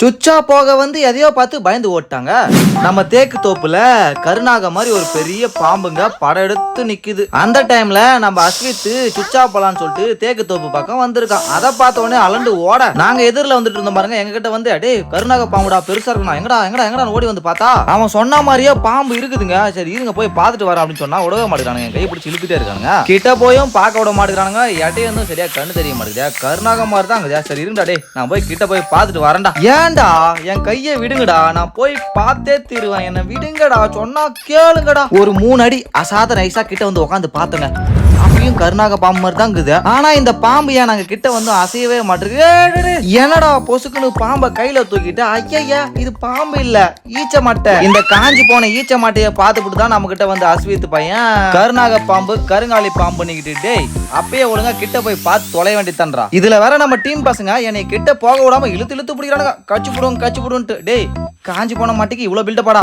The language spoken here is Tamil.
சுச்சா போக வந்து எதையோ பார்த்து பயந்து ஓட்டாங்க. நம்ம தேக்கு தோப்புல கருணாக மாதிரி ஒரு பெரிய பாம்புங்க படம் எடுத்து நிக்குது. அந்த டைம்ல நம்ம அஸ்வித்து சுச்சா போலான்னு சொல்லிட்டு தேக்கு தோப்பு பக்கம் வந்திருக்கான். அதை பார்த்த உடனே அலண்டு ஓட. நாங்க எதிரில் வந்துட்டு இருந்தோம் பாருங்க எங்க கிட்ட வந்து அடே கருணாக பாம்புடா பெருசா இருக்கணும் எங்கடா எங்கடா எங்கடா ஓடி வந்து பார்த்தா அவன் சொன்ன மாதிரியே பாம்பு இருக்குதுங்க. சரி இருங்க போய் பார்த்துட்டு வர அப்படின்னு சொன்னா விடவே மாட்டேங்கிறானுங்க. என் கை பிடிச்சி இழுத்துட்டே இருக்கானுங்க. கிட்ட போயும் பார்க்க விட மாட்டேங்கிறானுங்க. எட்டையும் சரியா கண்ணு தெரிய மாட்டேங்குது. கருணாக மாதிரி தான் சரி இருங்கடா நான் போய் கிட்ட போய் பார்த்துட்டு வரேன்டா. ஏன் ஏன்டா என் கையை விடுங்கடா. நான் போய் பார்த்தே தீருவேன். என்ன விடுங்கடா சொன்னா கேளுங்கடா. ஒரு மூணு அடி அசாத நைஸா கிட்ட வந்து உட்காந்து பார்த்தங்க. அப்பயும் கருநாக பாம்பு மாதிரி தான் இருக்குது. ஆனா இந்த பாம்பு ஏன் நாங்க கிட்ட வந்து அசையவே மாட்டேங்குது? என்னடா பொசுக்குன்னு பாம்பை கையில தூக்கிட்டு ஐயா இது பாம்பு இல்ல ஈச்ச மாட்டை. இந்த காஞ்சி போன ஈச்ச மாட்டைய பார்த்துட்டு தான் நம்ம கிட்ட வந்து அஸ்வித் பையன். கருநாக பாம்பு கருங்காலி பாம்பு நிக்கிட்டு டேய் அப்பயே ஒழுங்கா கிட்ட போய் பார்த்து தொலை வேண்டித்தன்றா இதுல வேற நம்ம டீம் பசங்க என்னை கிட்ட போக விடாம இழுத்து இழுத்து பிடிக்கிறானுங்க. கச்சு போடுவோம் கச்சு போடுவோன்ட்டு டேய் காஞ்சி போன மாட்டுக்கு இவ்வளவு பில்டப்பாடா